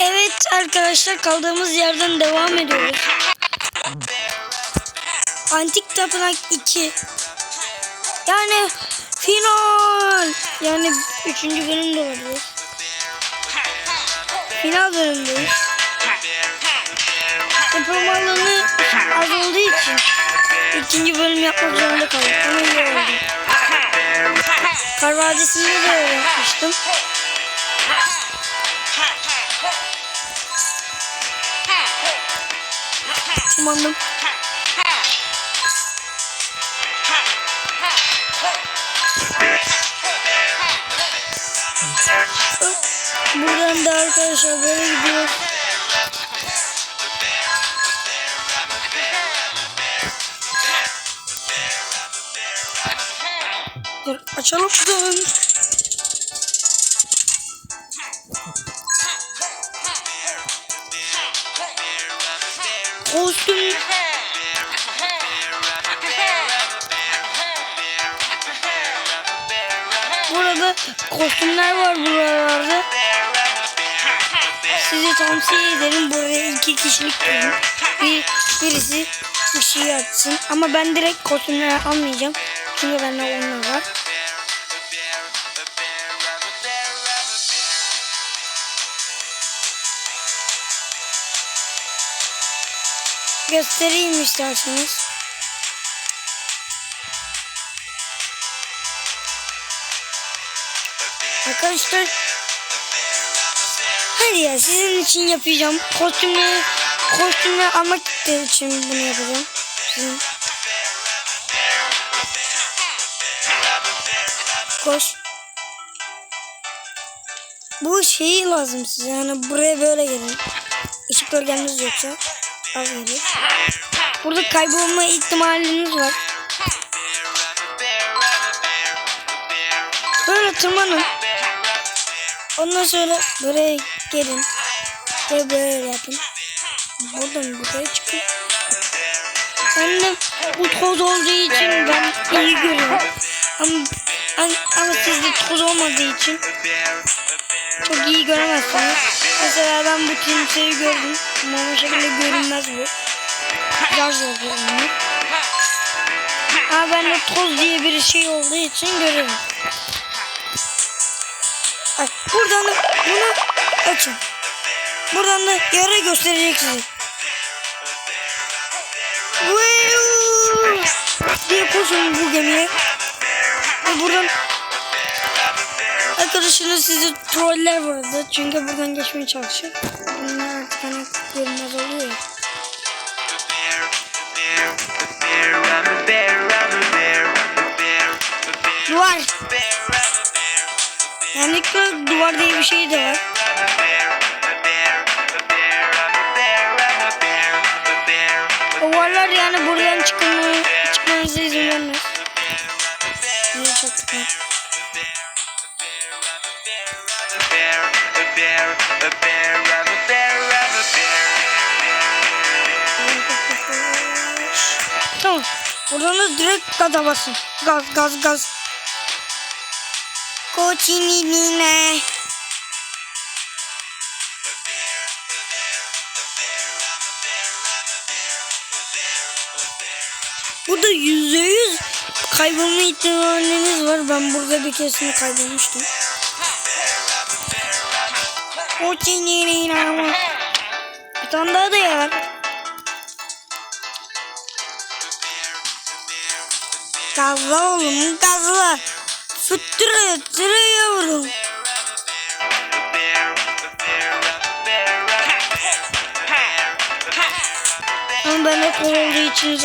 Evet arkadaşlar kaldığımız yerden devam ediyoruz. Antik Tapınak 2. Yani final. Yani 3. bölüm de olabilir. Final bölümdeyiz. Yapım alanı az olduğu için ikinci bölüm yapmak zorunda kaldık. Ama iyi oldu. Kar Vadisi'nde de öyle yapmıştım. Kumandım. Buradan da arkadaşlar böyle gidiyor. Açalım şunu. Kostüm Burada kostümler var buralarda. Size tavsiye ederim buraya iki kişilik koyun. Bir, birisi ışığı açsın. Ama ben direkt kostümleri almayacağım. Çünkü bende onlar var. Göstereyim isterseniz. Arkadaşlar Hadi ya sizin için yapacağım. Kostümleri kostümleri almak için bunu yapacağım. Sizin. Koş. Bu şeyi lazım size. Yani buraya böyle gelin. Işık gölgeniz yoksa gelir. Burada kaybolma ihtimaliniz var. Böyle tırmanın. Ondan sonra buraya gelin. Ve böyle yapın. Buradan buraya çıkın. Bu toz olduğu için ben iyi görüyorum. Ama, ama sizde toz olmadığı için çok iyi göremezsiniz. Mesela ben bu kimseyi gördüm. O şekilde görünmez bu. Biraz zor görünüyor. Ama ben de toz diye bir şey olduğu için görüyorum. Bak buradan da bunu açın. Buradan da yara gösterecek size. Diye koşun bu gemiye. Ve buradan arkadaşınız sizi troller burada. Çünkü buradan geçmeye çalışıyor. Bunlar artık hani görünmez oluyor ya. Duvar. Yani duvar diye bir şey de var. Duvarlar yani buradan Tamam. Buradan da direkt gaza basın. Gaz gaz gaz. Koçinine. Burada yüzde yüz kaybolma ihtimaliniz var. Ben burada bir keresinde kaybolmuştum. Koçinine ama. Bir tane daha da yer. Gazla oğlum gazla. Ama ben kolay olduğu için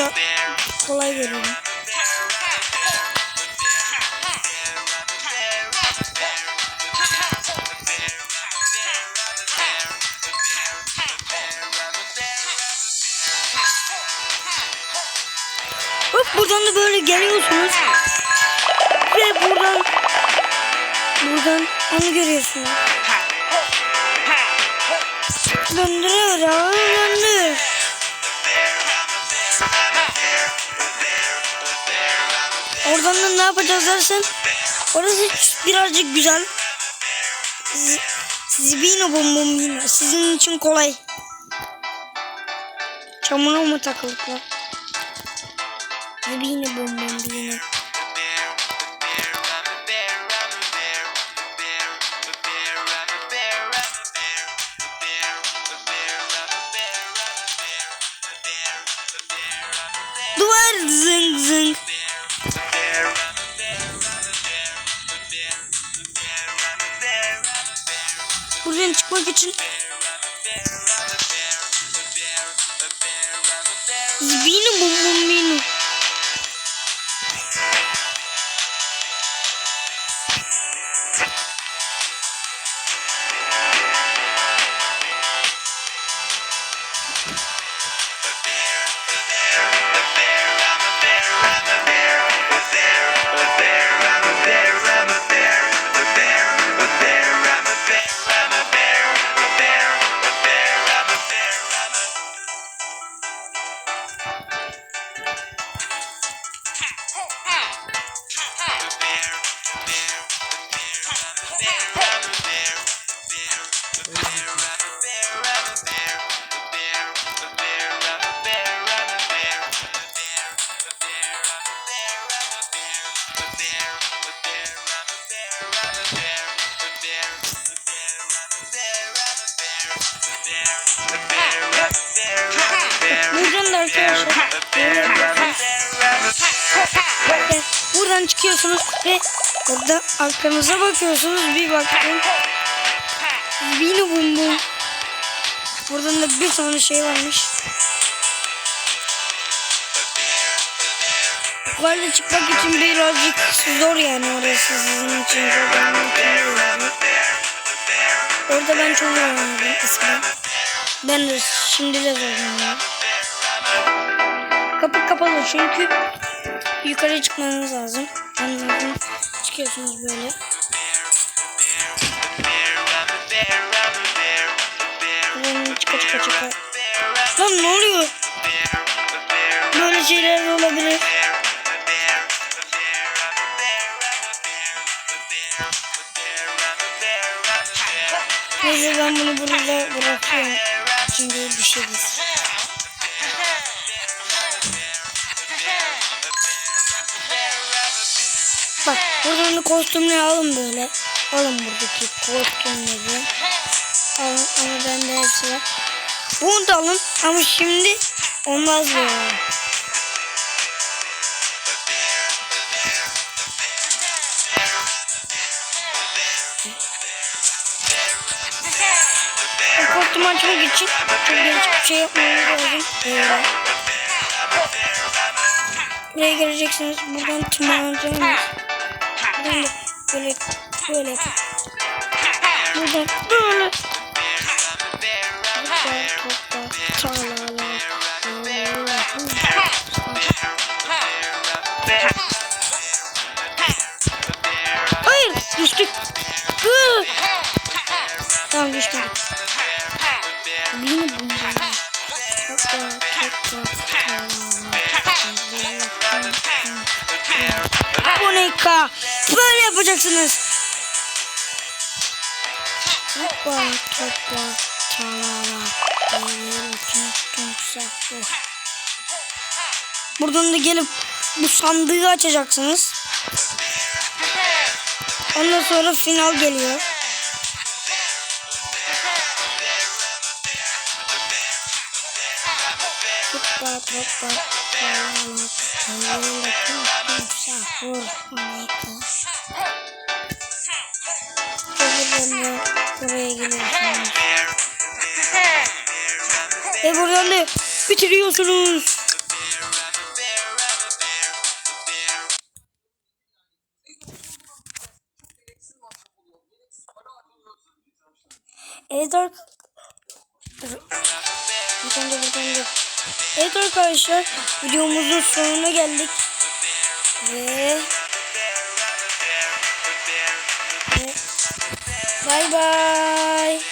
kolay görüyorum. Hop buradan da böyle geliyorsunuz. Ve buradan buradan onu görüyorsunuz. Döndürüyor ya döndür. Oradan da ne yapacağız dersen orası birazcık güzel. Z- Zibino bino. Sizin için kolay. Çamura mı takılıklar? Zibino bum bum. Buradan çıkmak için Zibino bum bum bino. Buradan da buradan çıkıyorsunuz ve burada arkanıza bakıyorsunuz bir baktım. Bini bum bum. Buradan da bir tane şey varmış. Yukarıda çıkmak için birazcık zor yani orası sizin için. Orada ben çok oynadım eskiden. Ben de şimdi de zor oynuyorum. Kapı kapalı çünkü yukarı çıkmanız lazım. Anladım. Çıkıyorsunuz böyle. Buradan çıka çıka çıka. Lan ne oluyor? Böyle şeyler olabilir. Neyse ben bunu burada bırakıyorum. Şimdi düşeriz. Da kostümleri alın böyle. Alın buradaki kostümleri. Alın ama bende hepsi var. Bunu da alın ama şimdi olmaz böyle. Kostümü açmak için çok değişik bir şey yapmamız lazım. Böyle. Buraya geleceksiniz. Buradan tırmanacaksınız. Böyle böyle böyle. Topla çalala. Hayır düştük. Tamam düşmedik. Yine bunu. Monika böyle yapacaksınız. Topla topla çalala. Buradan da gelip bu sandığı açacaksınız. Ondan sonra final geliyor. Topla topla çalala. Çalala Monika. Buradan da buraya geliyorsunuz. Ve buradan da bitiriyorsunuz. Evet ar- Buradan da buradan da. Evet arkadaşlar videomuzun sonuna geldik. Ve Bye bye.